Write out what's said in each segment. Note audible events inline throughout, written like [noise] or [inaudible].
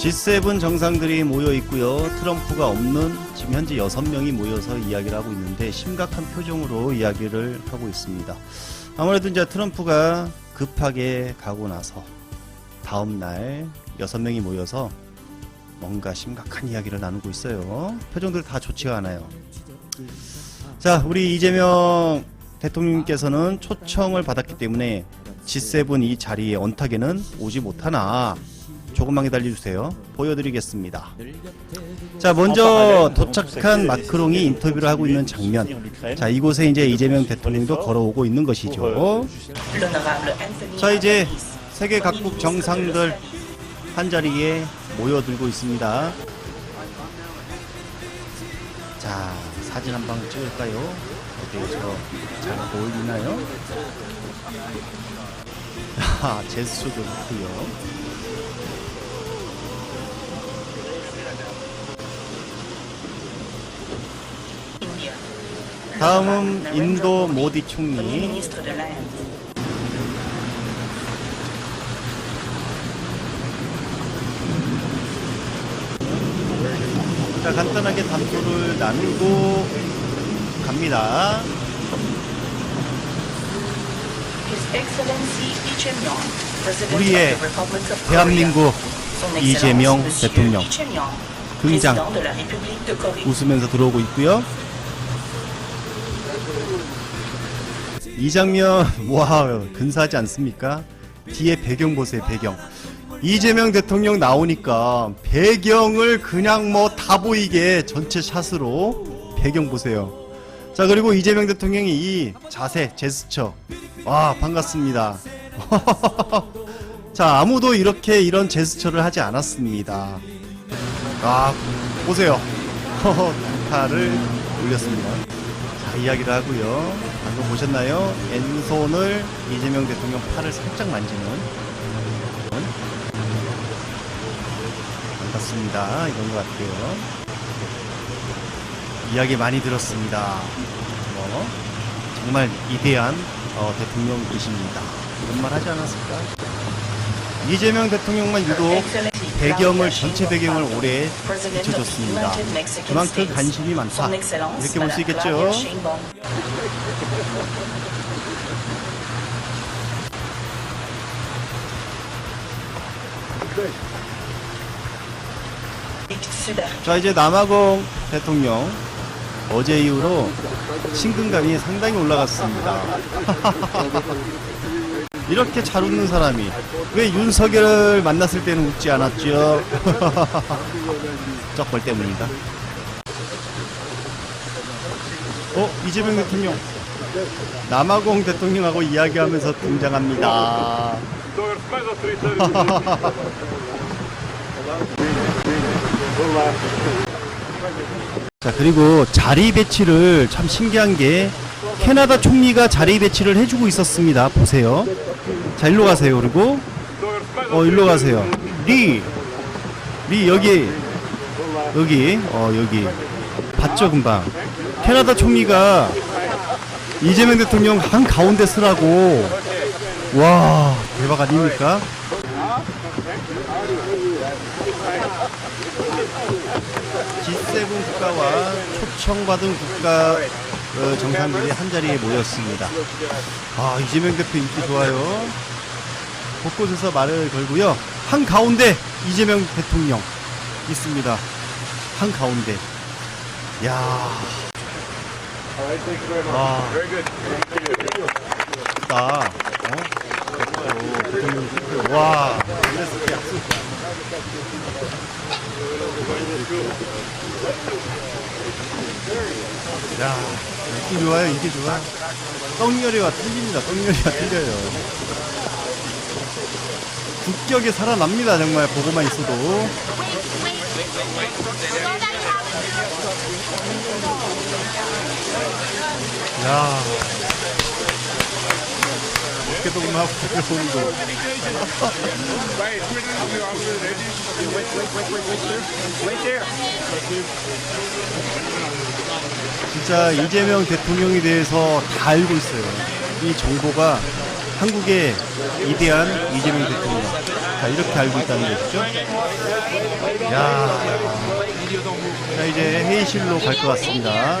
G7 정상들이 모여 있고요. 트럼프가 없는 지금 현재 6명이 모여서 이야기를 하고 있는데 심각한 표정으로 이야기를 하고 있습니다. 아무래도 이제 트럼프가 급하게 가고 나서 다음 날 6명이 모여서 뭔가 심각한 이야기를 나누고 있어요. 표정들 다 좋지가 않아요. 자, 우리 이재명 대통령께서는 초청을 받았기 때문에 G7 이 자리에 언탁에는 오지 못하나 조금만 기다려주세요. 보여드리겠습니다. 자, 먼저 도착한 마크롱이 인터뷰를 하고 있는 장면. 자, 이곳에 이제 이재명 대통령도 걸어오고 있는 것이죠. 자, 이제 세계 각국 정상들 한 자리에 모여들고 있습니다. 자, 사진 한 방 찍을까요? 어디에서 잘 보이나요? 아, 제스처도 좋고요. India. 다음은 인도 모디 총리. 자, 간단하게 담소를 나누고 갑니다. 우리의 of the Republic of 대한민국 이재명 대통령. 등장. 웃으면서 들어오고 있고요. 이 장면 와 근사하지 않습니까? 뒤에 배경 보세요 배경. 이재명 대통령 나오니까 배경을 그냥 뭐 다 보이게 전체 샷으로 배경 보세요. 자 그리고 이재명 대통령이 이 자세 제스처 와 반갑습니다. [laughs] 자 아무도 이렇게 이런 제스처를 하지 않았습니다. 아 보세요. [laughs] 칼을 올렸습니다. 자 이야기를 하고요. 방금 보셨나요? 왼손을 이재명 대통령 팔을 살짝 만지는 반갑습니다. 이런 것 같아요. 이야기 많이 들었습니다. 뭐 정말 위대한 어, 대통령이십니다. 이런 말 하지 않았을까? 이재명 대통령만 유독 배경을 전체 배경을 오래 비춰줬습니다. 그만큼. 관심이 많다. 이렇게 볼 수 있겠죠. 자 이제 남아공 대통령 어제 이후로 친근감이 상당히 올라갔습니다. [laughs] 이렇게 잘 웃는 사람이 왜 윤석열을 만났을 때는 웃지 않았죠? 쩍벌 때문인가? 어 이재명 대통령 남아공 대통령하고 이야기하면서 등장합니다. [laughs] 자 그리고 자리 배치를 참 신기한 게 캐나다 총리가 자리 배치를 해주고 있었습니다. 보세요. 자 일로 가세요. 그리고 어 일로 가세요. 리, 리 여기 여기 어 여기 봤죠 금방 캐나다 총리가 이재명 대통령 한 가운데 쓰라고 와 대박 아닙니까? G7 국가와 초청받은 국가 어, 정상들이 한 자리에 모였습니다. 아 이재명 대표 인기 좋아요. 곳곳에서 말을 걸고요. 한 가운데 이재명 대통령 있습니다. 한 가운데. 야. 와. 나. 어? 대표, 대통령 대표. 와. 야, 인기 좋아요, 인기 좋아. 떡열이와 틀립니다, 떡열이와 틀려요. 국격이 살아납니다, 정말, 보고만 있어도. 야. 어깨동무하고 부끄러운도. 진짜 이재명 대통령에 대해서 다 알고 있어요. 이 정보가 한국의 이대한 이재명 대통령. 자, 이렇게 알고 있다는 것이죠. 야 자, 이제 회의실로 갈 것 같습니다.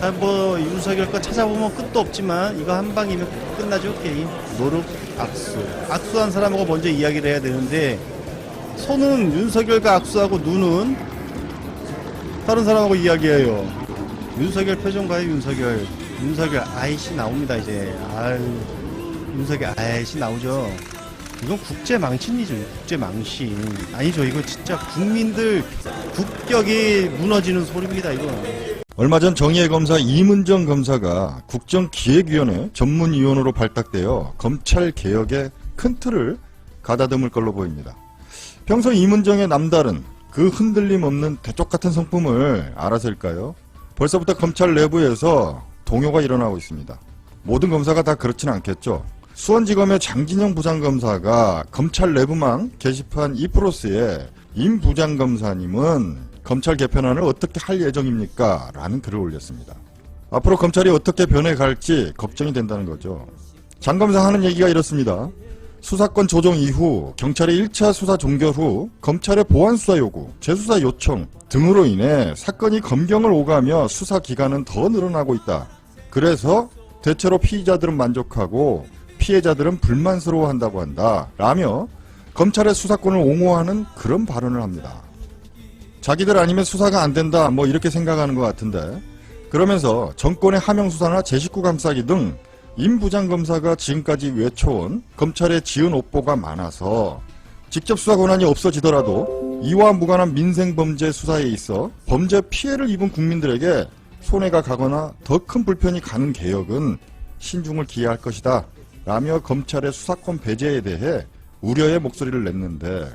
자, 뭐, 윤석열 거 찾아보면 끝도 없지만, 이거 한 방이면 끝나죠, 게임. 노릇, 악수. 악수한 사람하고 먼저 이야기를 해야 되는데, 손은 윤석열과 악수하고 눈은 다른 사람하고 이야기해요. 윤석열 표정 봐요, 윤석열. 윤석열, 아이씨 나옵니다, 이제. 아유, 윤석열, 아이씨 나오죠. 이건 국제 망신이죠, 국제 망신. 아니죠, 이거 진짜 국민들 국격이 무너지는 소리입니다, 이거. 얼마 전 정의의 검사 이문정 검사가 국정기획위원회 전문위원으로 발탁되어 검찰 개혁의 큰 틀을 가다듬을 걸로 보입니다. 평소 이문정의 남다른 그 흔들림 없는 대쪽 같은 성품을 알아서일까요? 벌써부터 검찰 내부에서 동요가 일어나고 있습니다. 모든 검사가 다 그렇진 않겠죠. 수원지검의 장진영 부장검사가 검찰 내부망 게시판 이프로스에 임 부장검사님은 검찰 개편안을 어떻게 할 예정입니까? 라는 글을 올렸습니다. 앞으로 검찰이 어떻게 변해갈지 걱정이 된다는 거죠. 장 검사 하는 얘기가 이렇습니다. 수사권 조정 이후 경찰의 1차 수사 종결 후 검찰의 보안 수사 요구, 재수사 요청 등으로 인해 사건이 검경을 오가며 수사 기간은 더 늘어나고 있다. 그래서 대체로 피의자들은 만족하고 피해자들은 불만스러워한다고 한다. 라며 검찰의 수사권을 옹호하는 그런 발언을 합니다. 자기들 아니면 수사가 안 된다. 뭐 이렇게 생각하는 것 같은데 그러면서 정권의 하명 수사나 제 식구 감싸기 등 임 부장 검사가 지금까지 외쳐온 검찰의 지은 옥보가 많아서 직접 수사 권한이 없어지더라도 이와 무관한 민생 범죄 수사에 있어 범죄 피해를 입은 국민들에게 손해가 가거나 더 큰 불편이 가는 개혁은 신중을 기해할 것이다. 라며 검찰의 수사권 배제에 대해 우려의 목소리를 냈는데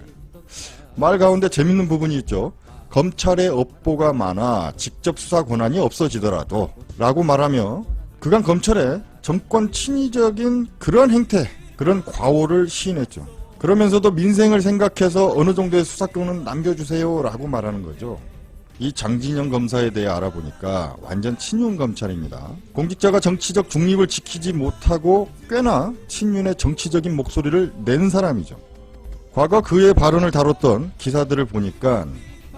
말 가운데 재밌는 부분이 있죠. 검찰의 업보가 많아 직접 수사 권한이 없어지더라도 라고 말하며 그간 검찰의 정권 친위적인 그런 행태, 그런 과오를 시인했죠. 그러면서도 민생을 생각해서 어느 정도의 수사권은 남겨주세요 라고 말하는 거죠. 이 장진영 검사에 대해 알아보니까 완전 친윤 검찰입니다. 공직자가 정치적 중립을 지키지 못하고 꽤나 친윤의 정치적인 목소리를 낸 사람이죠. 과거 그의 발언을 다뤘던 기사들을 보니까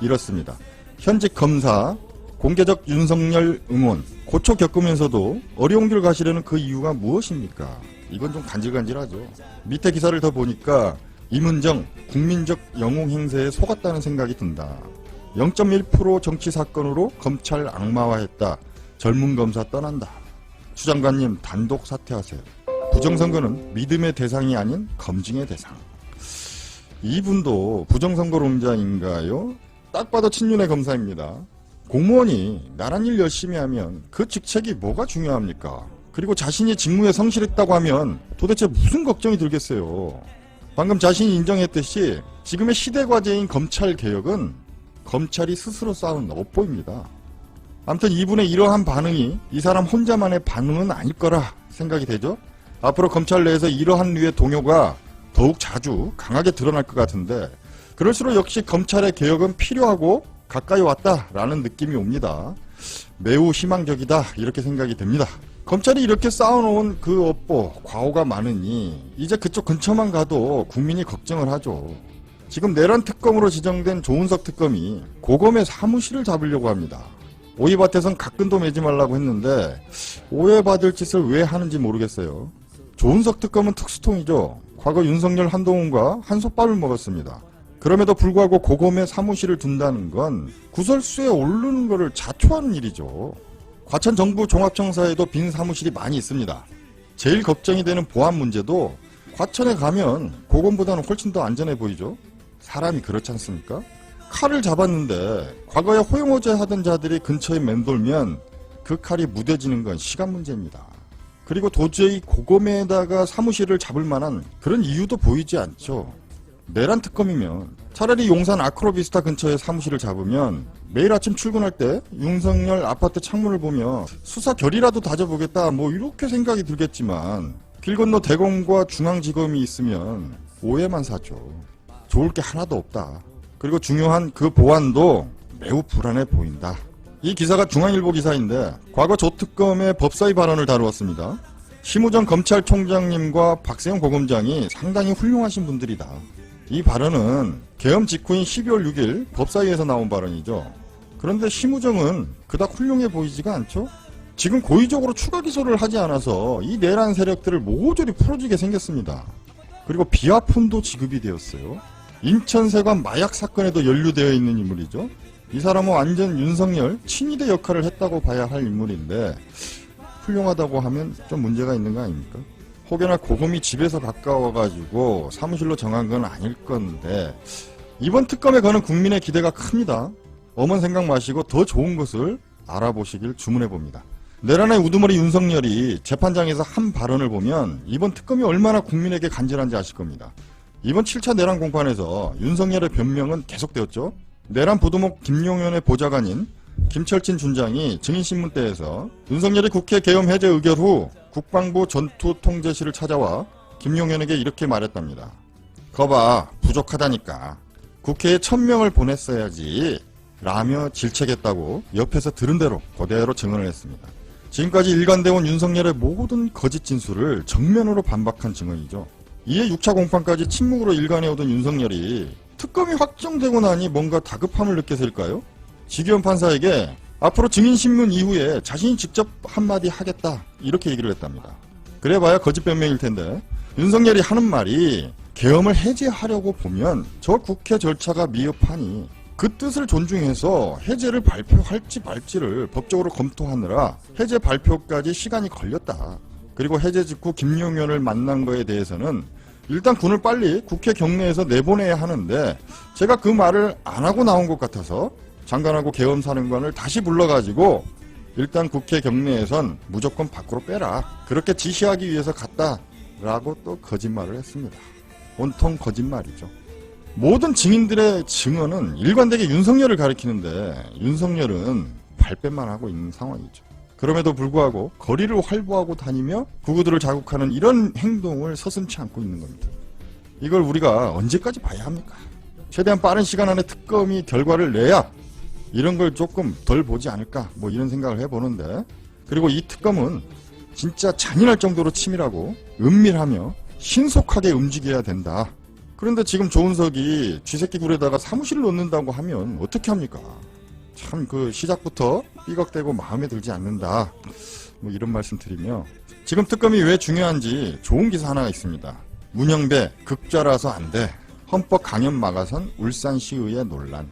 이렇습니다. 현직 검사, 공개적 윤석열 응원, 고초 겪으면서도 어려운 길 가시려는 그 이유가 무엇입니까? 이건 좀 간질간질하죠. 밑에 기사를 더 보니까 이문정 국민적 영웅 행세에 속았다는 생각이 든다. 0.1% 정치 사건으로 검찰 악마화했다. 젊은 검사 떠난다. 추 장관님 단독 사퇴하세요. 부정선거는 믿음의 대상이 아닌 검증의 대상. 이분도 부정선거론자인가요? 딱 봐도 친윤의 검사입니다. 공무원이 나란 일 열심히 하면 그 직책이 뭐가 중요합니까? 그리고 자신이 직무에 성실했다고 하면 도대체 무슨 걱정이 들겠어요? 방금 자신이 인정했듯이 지금의 시대 과제인 검찰 개혁은 검찰이 스스로 쌓은 업보입니다. 아무튼 이분의 이러한 반응이 이 사람 혼자만의 반응은 아닐 거라 생각이 되죠? 앞으로 검찰 내에서 이러한 류의 동요가 더욱 자주 강하게 드러날 것 같은데 그럴수록 역시 검찰의 개혁은 필요하고 가까이 왔다라는 느낌이 옵니다. 매우 희망적이다 이렇게 생각이 됩니다. 검찰이 이렇게 쌓아놓은 그 업보 과오가 많으니 이제 그쪽 근처만 가도 국민이 걱정을 하죠. 지금 내란 특검으로 지정된 조은석 특검이 고검의 사무실을 잡으려고 합니다. 오이밭에선 가끈도 매지 말라고 했는데 오해받을 짓을 왜 하는지 모르겠어요. 조은석 특검은 특수통이죠. 과거 윤석열 한동훈과 한솥밥을 먹었습니다. 그럼에도 불구하고 고검에 사무실을 둔다는 건 구설수에 오르는 것을 자초하는 일이죠. 과천 정부 종합청사에도 빈 사무실이 많이 있습니다. 제일 걱정이 되는 보안 문제도 과천에 가면 고검보다는 훨씬 더 안전해 보이죠. 사람이 그렇지 않습니까? 칼을 잡았는데 과거에 호용호제 하던 자들이 근처에 맴돌면 그 칼이 무뎌지는 건 시간 문제입니다. 그리고 도저히 고검에다가 사무실을 잡을 만한 그런 이유도 보이지 않죠. 내란 특검이면 차라리 용산 아크로비스타 근처에 사무실을 잡으면 매일 아침 출근할 때 윤석열 아파트 창문을 보며 수사 결이라도 다져보겠다 뭐 이렇게 생각이 들겠지만 길 건너 대검과 중앙지검이 있으면 오해만 사죠. 좋을 게 하나도 없다. 그리고 중요한 그 보안도 매우 불안해 보인다. 이 기사가 중앙일보 기사인데 과거 조특검의 법사위 발언을 다루었습니다. 심우정 검찰총장님과 박세영 고검장이 상당히 훌륭하신 분들이다. 이 발언은 계엄 직후인 12월 6일 법사위에서 나온 발언이죠. 그런데 심우정은 그닥 훌륭해 보이지가 않죠? 지금 고의적으로 추가 기소를 하지 않아서 이 내란 세력들을 모조리 풀어주게 생겼습니다. 그리고 비하품도 지급이 되었어요. 인천세관 마약 사건에도 연루되어 있는 인물이죠. 이 사람은 완전 윤석열 친위대 역할을 했다고 봐야 할 인물인데 훌륭하다고 하면 좀 문제가 있는 거 아닙니까? 혹여나 고금이 집에서 가까워가지고 사무실로 정한 건 아닐 건데 이번 특검에 거는 국민의 기대가 큽니다. 엄한 생각 마시고 더 좋은 것을 알아보시길 주문해 봅니다. 내란의 우두머리 윤석열이 재판장에서 한 발언을 보면 이번 특검이 얼마나 국민에게 간절한지 아실 겁니다. 이번 7차 내란 공판에서 윤석열의 변명은 계속되었죠. 내란 부두목 김용현의 보좌관인 김철진 준장이 증인신문대에서 윤석열이 국회 계엄 해제 의결 후 국방부 전투통제실을 찾아와 김용현에게 이렇게 말했답니다. 거봐 부족하다니까 국회에 천명을 보냈어야지 라며 질책했다고 옆에서 들은 대로 그대로 증언을 했습니다. 지금까지 일관되어 온 윤석열의 모든 거짓 진술을 정면으로 반박한 증언이죠. 이에 6차 공판까지 침묵으로 일관해오던 윤석열이 특검이 확정되고 나니 뭔가 다급함을 느껴서일까요? 지기현 판사에게 앞으로 증인신문 이후에 자신이 직접 한마디 하겠다 이렇게 얘기를 했답니다. 그래봐야 거짓 변명일 텐데 윤석열이 하는 말이 계엄을 해제하려고 보면 저 국회 절차가 미흡하니 그 뜻을 존중해서 해제를 발표할지 말지를 법적으로 검토하느라 해제 발표까지 시간이 걸렸다. 그리고 해제 직후 김용현을 만난 거에 대해서는 일단 군을 빨리 국회 경내에서 내보내야 하는데 제가 그 말을 안 하고 나온 것 같아서 장관하고 계엄사령관을 다시 불러가지고 일단 국회 경내에선 무조건 밖으로 빼라. 그렇게 지시하기 위해서 갔다라고 또 거짓말을 했습니다. 온통 거짓말이죠. 모든 증인들의 증언은 일관되게 윤석열을 가리키는데 윤석열은 발뺌만 하고 있는 상황이죠. 그럼에도 불구하고 거리를 활보하고 다니며 구구들을 자극하는 이런 행동을 서슴치 않고 있는 겁니다. 이걸 우리가 언제까지 봐야 합니까? 최대한 빠른 시간 안에 특검이 결과를 내야 이런 걸 조금 덜 보지 않을까 뭐 이런 생각을 해보는데 그리고 이 특검은 진짜 잔인할 정도로 치밀하고 은밀하며 신속하게 움직여야 된다. 그런데 지금 조은석이 쥐새끼 굴에다가 사무실을 놓는다고 하면 어떻게 합니까? 참 그 시작부터 삐걱대고 마음에 들지 않는다. 뭐 이런 말씀 드리며 지금 특검이 왜 중요한지 좋은 기사 하나가 있습니다. 문영배 극좌라서 안 돼. 헌법 강연 막아선 울산시의회 논란.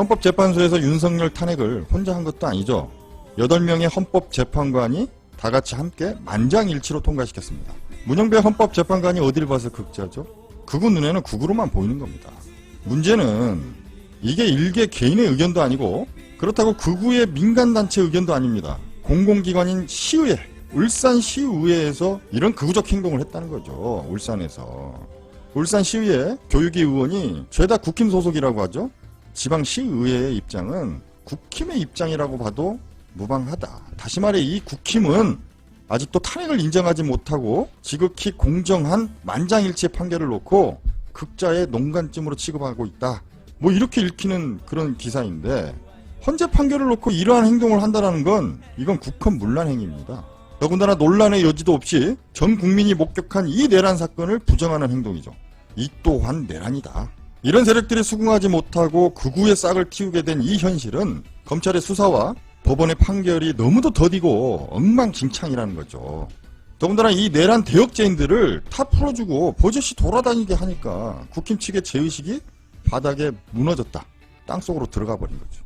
헌법재판소에서 윤석열 탄핵을 혼자 한 것도 아니죠. 8명의 헌법재판관이 다 같이 함께 만장일치로 통과시켰습니다. 문영배 헌법재판관이 어딜 봐서 극자죠? 그분 눈에는 국으로만 보이는 겁니다. 문제는 이게 일개 개인의 의견도 아니고 그렇다고 극우의 민간단체 의견도 아닙니다. 공공기관인 시의회, 울산시의회에서 이런 극우적 행동을 했다는 거죠. 울산에서. 울산시의회 교육위 의원이 죄다 국힘 소속이라고 하죠. 지방시의회의 입장은 국힘의 입장이라고 봐도 무방하다. 다시 말해 이 국힘은 아직도 탄핵을 인정하지 못하고 지극히 공정한 만장일치의 판결을 놓고 극자의 농간쯤으로 취급하고 있다. 뭐 이렇게 읽히는 그런 기사인데 헌재 판결을 놓고 이러한 행동을 한다는 건 이건 국헌 문란 행위입니다. 더군다나 논란의 여지도 없이 전 국민이 목격한 이 내란 사건을 부정하는 행동이죠. 이 또한 내란이다. 이런 세력들이 수긍하지 못하고 극우의 싹을 틔우게 된 이 현실은 검찰의 수사와 법원의 판결이 너무도 더디고 엉망진창이라는 거죠. 더군다나 이 내란 대역죄인들을 다 풀어주고 버젓이 돌아다니게 하니까 국힘 측의 죄의식이 바닥에 무너졌다. 땅속으로 들어가 버린 거죠.